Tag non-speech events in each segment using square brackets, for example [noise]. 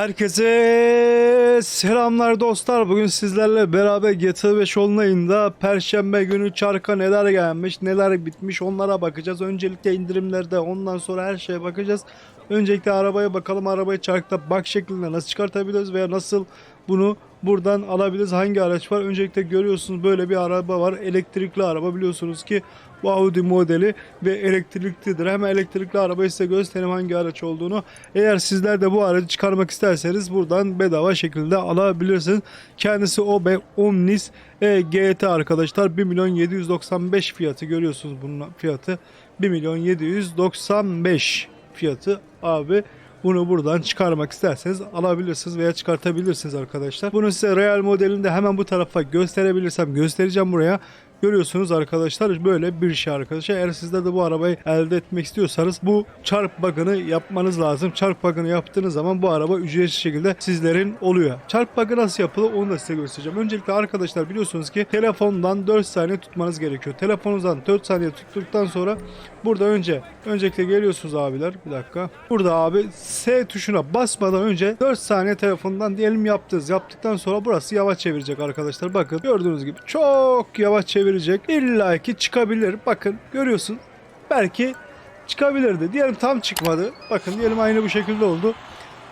Herkese selamlar dostlar. Bugün sizlerle beraber GTA 5 online'da Perşembe günü çarka neler gelmiş, neler bitmiş onlara bakacağız. Öncelikle indirimlerde ondan sonra her şeye bakacağız. Öncelikle arabaya bakalım. Arabayı çarkta bak şeklinde nasıl çıkartabiliriz veya nasıl bunu buradan alabiliriz. Hangi araç var? Öncelikle görüyorsunuz böyle bir araba var. Elektrikli araba biliyorsunuz ki bu Audi modeli ve elektriklidir. Hemen elektrikli arabayı size göstereyim hangi araç olduğunu. Eğer sizler de bu aracı çıkarmak isterseniz buradan bedava şekilde alabilirsiniz. Kendisi OB Omnis e, GT arkadaşlar 1 milyon 795 fiyatı görüyorsunuz bunun fiyatı 1 milyon 795 fiyatı abi. Bunu buradan çıkarmak isterseniz alabilirsiniz veya çıkartabilirsiniz arkadaşlar. Bunu size real modelinde hemen bu tarafa gösterebilirsem göstereceğim buraya. Görüyorsunuz arkadaşlar böyle bir şey arkadaşlar. Eğer sizler de bu arabayı elde etmek istiyorsanız bu çarp bug'ını yapmanız lazım. Çarp bug'ını yaptığınız zaman bu araba ücretsiz şekilde sizlerin oluyor. Çarp bug'ı nasıl yapılır onu da size göstereceğim. Öncelikle arkadaşlar biliyorsunuz ki telefondan 4 saniye tutmanız gerekiyor. Telefonunuzdan 4 saniye tuttuktan sonra burada önce öncelikle geliyorsunuz abiler. Bir dakika. Burada abi S tuşuna basmadan önce 4 saniye telefondan diyelim yaptınız. Yaptıktan sonra burası yavaş çevirecek arkadaşlar. Bakın gördüğünüz gibi çok yavaş çevirecek. İlla ki çıkabilir. Bakın görüyorsun. Belki çıkabilirdi. Diyelim tam çıkmadı. Bakın diyelim aynı bu şekilde oldu.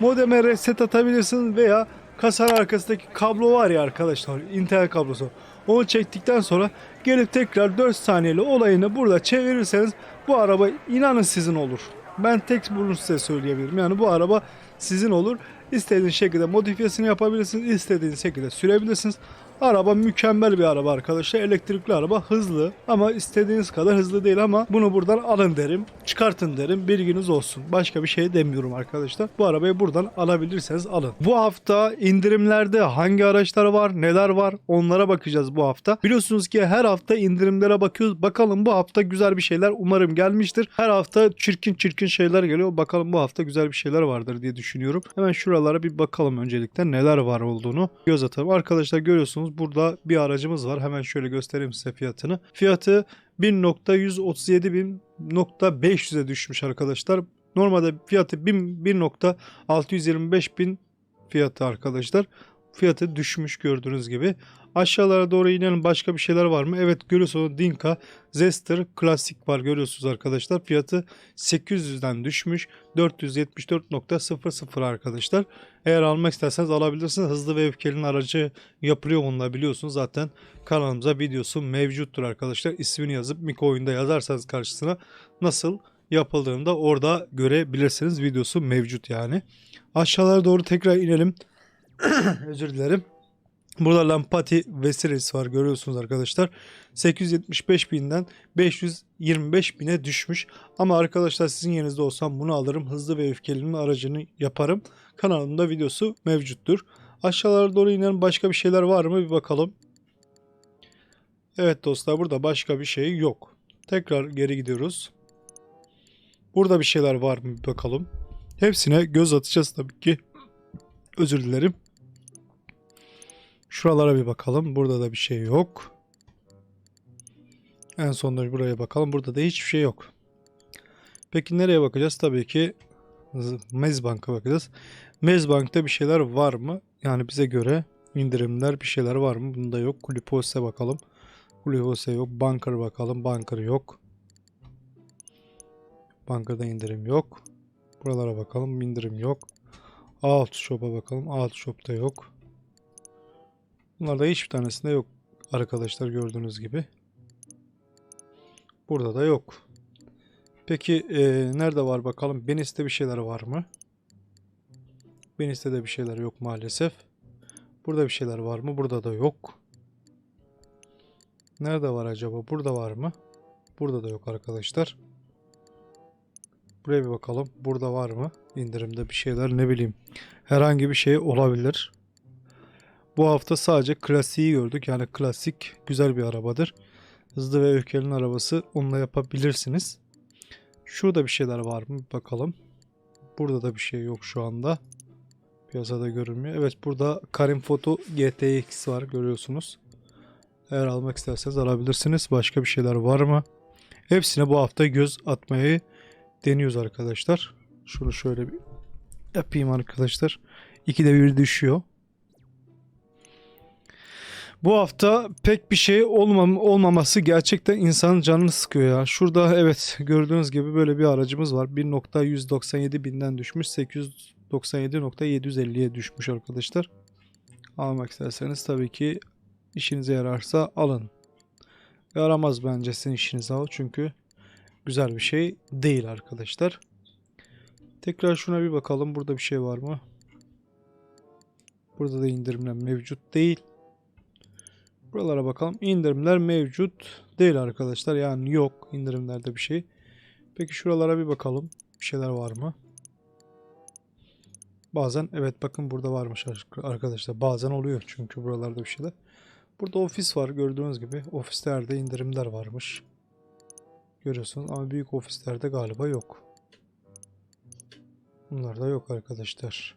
Modeme reset atabilirsin veya kasanın arkasındaki kablo var ya arkadaşlar. Intel kablosu. Onu çektikten sonra gelip tekrar 4 saniyeli olayını burada çevirirseniz bu araba inanın sizin olur. Ben tek bunu size söyleyebilirim. Yani bu araba sizin olur. İstediğiniz şekilde modifiyesini yapabilirsiniz. istediğiniz şekilde sürebilirsiniz. Araba mükemmel bir araba arkadaşlar. Elektrikli araba hızlı ama istediğiniz kadar hızlı değil ama bunu buradan alın derim. Çıkartın derim. Bilginiz olsun. Başka bir şey demiyorum arkadaşlar. Bu arabayı buradan alabilirseniz alın. Bu hafta indirimlerde hangi araçlar var, neler var onlara bakacağız bu hafta. Biliyorsunuz ki her hafta indirimlere bakıyoruz. Bakalım bu hafta güzel bir şeyler umarım gelmiştir. Her hafta çirkin çirkin şeyler geliyor. Bakalım bu hafta güzel bir şeyler vardır diye düşünüyorum. Hemen şuralara bir bakalım öncelikle neler var olduğunu göz atalım. Arkadaşlar görüyorsunuz burada bir aracımız var. Hemen şöyle göstereyim size fiyatını. Fiyatı 1.137.500'e düşmüş arkadaşlar. Normalde fiyatı 1000 1.625 bin fiyatı arkadaşlar. Fiyatı düşmüş gördüğünüz gibi. Aşağılara doğru inelim başka bir şeyler var mı? Evet görüyorsunuz Dinka Zester Klasik var görüyorsunuz arkadaşlar. Fiyatı 800'den düşmüş. 474.00 arkadaşlar. Eğer almak isterseniz alabilirsiniz. Hızlı ve öfkelinin aracı yapılıyor bununla biliyorsunuz. Zaten kanalımıza videosu mevcuttur arkadaşlar. İsmini yazıp Miko oyunda yazarsanız karşısına nasıl yapıldığını da orada görebilirsiniz. Videosu mevcut yani. Aşağılara doğru tekrar inelim. [coughs] Özür dilerim. Burada Lampati Vesiris var görüyorsunuz arkadaşlar. 875 binden 525 bine düşmüş. Ama arkadaşlar sizin yerinizde olsam bunu alırım. Hızlı ve öfkelinin aracını yaparım. Kanalımda videosu mevcuttur. Aşağılara doğru inen başka bir şeyler var mı bir bakalım. Evet dostlar burada başka bir şey yok. Tekrar geri gidiyoruz. Burada bir şeyler var mı bir bakalım. Hepsine göz atacağız tabii ki. Özür dilerim. Şuralara bir bakalım. Burada da bir şey yok. En sonunda buraya bakalım. Burada da hiçbir şey yok. Peki nereye bakacağız? Tabii ki Mezbank'a bakacağız. Mezbank'ta bir şeyler var mı? Yani bize göre indirimler bir şeyler var mı? Bunda yok. Kulipose bakalım. Kulipose yok. Banker bakalım. Banker yok. Banker'da indirim yok. Buralara bakalım. indirim yok. Alt Shop'a bakalım. Alt Shop'ta yok. Bunlarda hiçbir tanesinde yok arkadaşlar gördüğünüz gibi. Burada da yok. Peki e, nerede var bakalım? Benis'te bir şeyler var mı? Benis'te de bir şeyler yok maalesef. Burada bir şeyler var mı? Burada da yok. Nerede var acaba? Burada var mı? Burada da yok arkadaşlar. Buraya bir bakalım. Burada var mı? İndirimde bir şeyler ne bileyim. Herhangi bir şey olabilir. Bu hafta sadece klasiği gördük. Yani klasik güzel bir arabadır. Hızlı ve öfkelinin arabası onunla yapabilirsiniz. Şurada bir şeyler var mı? Bakalım. Burada da bir şey yok şu anda. Piyasada görünmüyor. Evet burada Karim Foto GTX var görüyorsunuz. Eğer almak isterseniz alabilirsiniz. Başka bir şeyler var mı? Hepsine bu hafta göz atmayı deniyoruz arkadaşlar. Şunu şöyle bir yapayım arkadaşlar. ikide bir düşüyor. Bu hafta pek bir şey olmam olmaması gerçekten insanın canını sıkıyor ya. Şurada evet gördüğünüz gibi böyle bir aracımız var. 1.197 binden düşmüş. 897.750'ye düşmüş arkadaşlar. Almak isterseniz tabii ki işinize yararsa alın. Yaramaz bence sizin işinize al çünkü güzel bir şey değil arkadaşlar. Tekrar şuna bir bakalım. Burada bir şey var mı? Burada da indirimler mevcut değil. Buralara bakalım. İndirimler mevcut değil arkadaşlar. Yani yok indirimlerde bir şey. Peki şuralara bir bakalım. Bir şeyler var mı? Bazen evet bakın burada varmış arkadaşlar. Bazen oluyor çünkü buralarda bir şeyler. Burada ofis var gördüğünüz gibi. Ofislerde indirimler varmış. Görüyorsunuz ama büyük ofislerde galiba yok. Bunlar da yok arkadaşlar.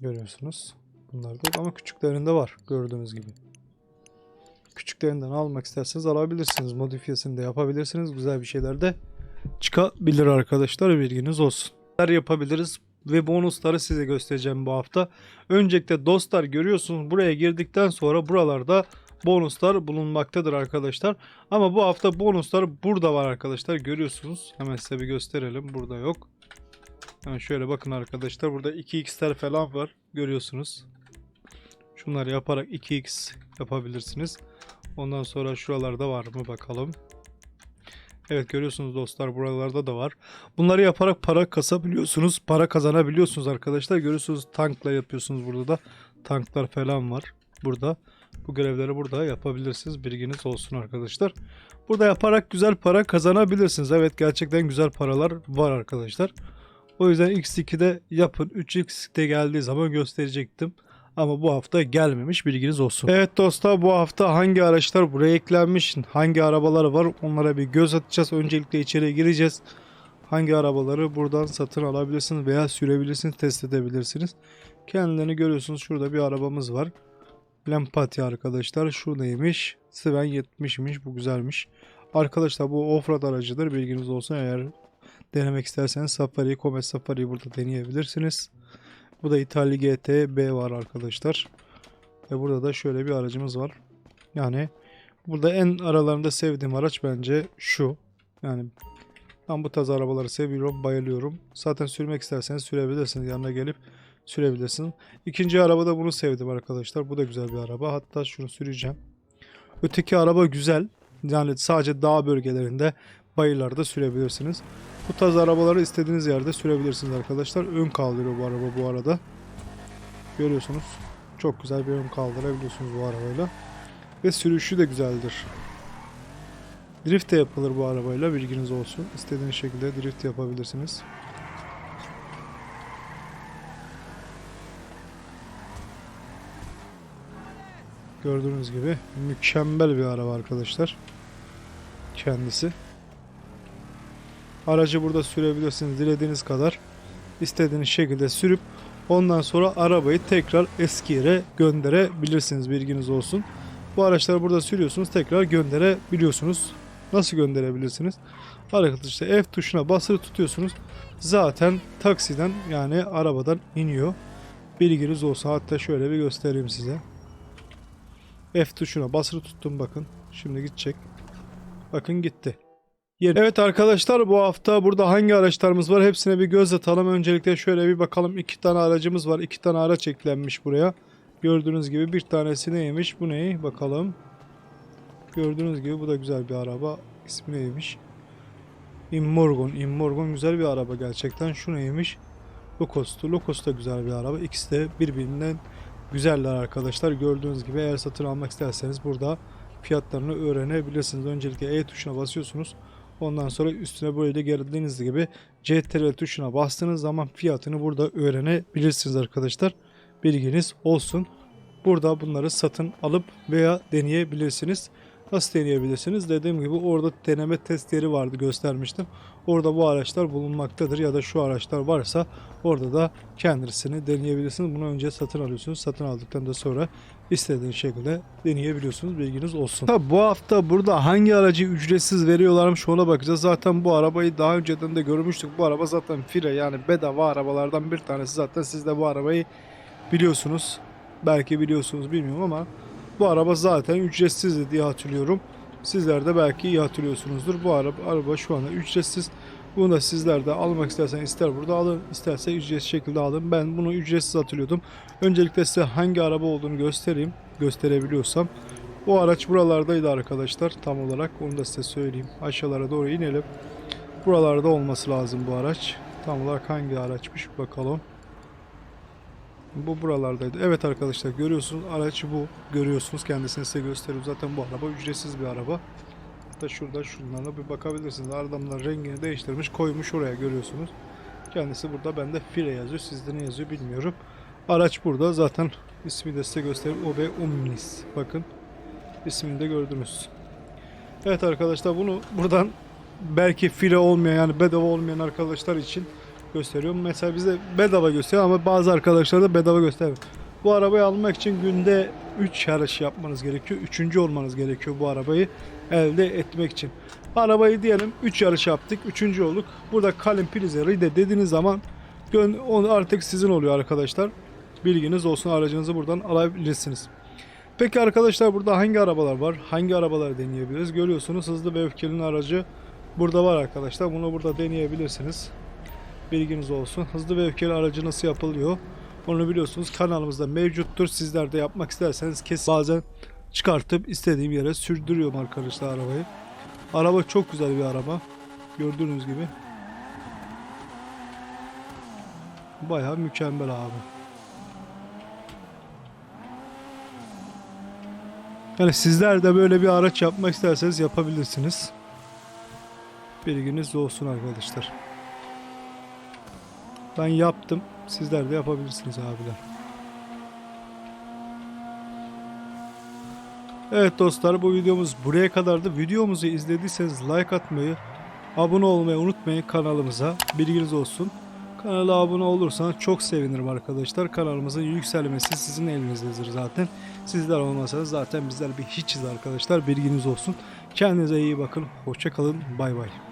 Görüyorsunuz. Bunlar da yok ama küçüklerinde var gördüğünüz gibi. Küçüklerinden almak isterseniz alabilirsiniz. Modifiyesini de yapabilirsiniz. Güzel bir şeyler de çıkabilir arkadaşlar. Bilginiz olsun. Yapabiliriz ve bonusları size göstereceğim bu hafta. Öncelikle dostlar görüyorsunuz buraya girdikten sonra buralarda bonuslar bulunmaktadır arkadaşlar. Ama bu hafta bonuslar burada var arkadaşlar. Görüyorsunuz. Hemen size bir gösterelim. Burada yok. Hemen şöyle bakın arkadaşlar. Burada 2x'ler falan var. Görüyorsunuz. Şunları yaparak 2x yapabilirsiniz. Ondan sonra şuralarda var mı bakalım. Evet görüyorsunuz dostlar buralarda da var. Bunları yaparak para kasabiliyorsunuz. Para kazanabiliyorsunuz arkadaşlar. Görüyorsunuz tankla yapıyorsunuz burada da. Tanklar falan var burada. Bu görevleri burada yapabilirsiniz. Bilginiz olsun arkadaşlar. Burada yaparak güzel para kazanabilirsiniz. Evet gerçekten güzel paralar var arkadaşlar. O yüzden X2'de yapın. 3X'de geldiği zaman gösterecektim. Ama bu hafta gelmemiş bilginiz olsun. Evet dostlar bu hafta hangi araçlar buraya eklenmiş, hangi arabalar var onlara bir göz atacağız. Öncelikle içeriye gireceğiz. Hangi arabaları buradan satın alabilirsiniz veya sürebilirsiniz, test edebilirsiniz. Kendilerini görüyorsunuz. Şurada bir arabamız var. Lempati arkadaşlar. Şu neymiş? Sven 70'miş. Bu güzelmiş. Arkadaşlar bu offroad aracıdır. Bilginiz olsun. Eğer denemek isterseniz Safari, Comet Safari'yi burada deneyebilirsiniz. Bu da İtalya GT B var arkadaşlar. Ve burada da şöyle bir aracımız var. Yani burada en aralarında sevdiğim araç bence şu. Yani ben bu tarz arabaları seviyorum, bayılıyorum. Zaten sürmek isterseniz sürebilirsiniz. Yanına gelip sürebilirsiniz. İkinci arabada bunu sevdim arkadaşlar. Bu da güzel bir araba. Hatta şunu süreceğim. Öteki araba güzel. Yani sadece dağ bölgelerinde bayırlarda sürebilirsiniz. Bu tarz arabaları istediğiniz yerde sürebilirsiniz arkadaşlar. Ön kaldırıyor bu araba bu arada. Görüyorsunuz. Çok güzel bir ön kaldırabiliyorsunuz bu arabayla. Ve sürüşü de güzeldir. Drift de yapılır bu arabayla bilginiz olsun. İstediğiniz şekilde drift yapabilirsiniz. Gördüğünüz gibi mükemmel bir araba arkadaşlar. Kendisi. Aracı burada sürebilirsiniz dilediğiniz kadar. istediğiniz şekilde sürüp ondan sonra arabayı tekrar eski yere gönderebilirsiniz bilginiz olsun. Bu araçları burada sürüyorsunuz tekrar gönderebiliyorsunuz. Nasıl gönderebilirsiniz? Arkadaşlar F tuşuna basılı tutuyorsunuz. Zaten taksiden yani arabadan iniyor. Bilginiz olsun. Hatta şöyle bir göstereyim size. F tuşuna basılı tuttum bakın. Şimdi gidecek. Bakın gitti. Evet arkadaşlar bu hafta burada hangi araçlarımız var hepsine bir göz atalım. Öncelikle şöyle bir bakalım. iki tane aracımız var. iki tane araç eklenmiş buraya. Gördüğünüz gibi bir tanesi neymiş? Bu ne? Bakalım. Gördüğünüz gibi bu da güzel bir araba. İsmi neymiş? Immorgon. Immorgon güzel bir araba gerçekten. Şu neymiş? Locos'tu. Locos da güzel bir araba. İkisi de birbirinden güzeller arkadaşlar. Gördüğünüz gibi eğer satın almak isterseniz burada fiyatlarını öğrenebilirsiniz. Öncelikle E tuşuna basıyorsunuz. Ondan sonra üstüne böyle geldiğiniz gibi CTRL tuşuna bastığınız zaman fiyatını burada öğrenebilirsiniz arkadaşlar. Bilginiz olsun. Burada bunları satın alıp veya deneyebilirsiniz. Nasıl deneyebilirsiniz? Dediğim gibi orada deneme test yeri vardı göstermiştim. Orada bu araçlar bulunmaktadır ya da şu araçlar varsa orada da kendisini deneyebilirsiniz. Bunu önce satın alıyorsunuz. Satın aldıktan da sonra istediğiniz şekilde deneyebiliyorsunuz. Bilginiz olsun. Tabi bu hafta burada hangi aracı ücretsiz veriyorlarmış ona bakacağız. Zaten bu arabayı daha önceden de görmüştük. Bu araba zaten fire yani bedava arabalardan bir tanesi. Zaten siz de bu arabayı biliyorsunuz. Belki biliyorsunuz bilmiyorum ama bu araba zaten ücretsizdi diye hatırlıyorum. Sizler de belki iyi hatırlıyorsunuzdur. Bu araba, araba şu anda ücretsiz. Bunu da sizler de almak istersen ister burada alın, isterse ücretsiz şekilde alın. Ben bunu ücretsiz hatırlıyordum. Öncelikle size hangi araba olduğunu göstereyim. Gösterebiliyorsam. Bu araç buralardaydı arkadaşlar tam olarak. Onu da size söyleyeyim. Aşağılara doğru inelim. Buralarda olması lazım bu araç. Tam olarak hangi araçmış bakalım. Bu buralardaydı. Evet arkadaşlar görüyorsunuz araç bu. Görüyorsunuz kendisini size gösteriyorum. Zaten bu araba ücretsiz bir araba. Hatta şurada şunlarla bir bakabilirsiniz. Adamlar rengini değiştirmiş koymuş oraya görüyorsunuz. Kendisi burada bende fire yazıyor. Sizde ne yazıyor bilmiyorum. Araç burada zaten ismi de size göstereyim. OB Omnis. Bakın ismini de gördünüz. Evet arkadaşlar bunu buradan belki fire olmayan yani bedava olmayan arkadaşlar için gösteriyorum. Mesela bize bedava gösteriyor ama bazı arkadaşlar da bedava göstermiyor. Bu arabayı almak için günde 3 yarış yapmanız gerekiyor. Üçüncü olmanız gerekiyor bu arabayı elde etmek için. Arabayı diyelim 3 yarış yaptık. Üçüncü olduk. Burada kalem prize ride dediğiniz zaman artık sizin oluyor arkadaşlar. Bilginiz olsun aracınızı buradan alabilirsiniz. Peki arkadaşlar burada hangi arabalar var? Hangi arabaları deneyebiliriz? Görüyorsunuz hızlı ve öfkelinin aracı burada var arkadaşlar. Bunu burada deneyebilirsiniz. Bilginiz olsun. Hızlı ve öfkeli aracı nasıl yapılıyor? Onu biliyorsunuz kanalımızda mevcuttur. Sizler de yapmak isterseniz kesin bazen çıkartıp istediğim yere sürdürüyorum arkadaşlar arabayı. Araba çok güzel bir araba. Gördüğünüz gibi. Bayağı mükemmel abi. Yani sizler de böyle bir araç yapmak isterseniz yapabilirsiniz. Bilginiz olsun arkadaşlar. Ben yaptım. Sizler de yapabilirsiniz abiler. Evet dostlar bu videomuz buraya kadardı. Videomuzu izlediyseniz like atmayı, abone olmayı unutmayın kanalımıza. Bilginiz olsun. Kanala abone olursanız çok sevinirim arkadaşlar. Kanalımızın yükselmesi sizin elinizdedir zaten. Sizler olmasanız zaten bizler bir hiçiz arkadaşlar. Bilginiz olsun. Kendinize iyi bakın. Hoşça kalın. Bay bay.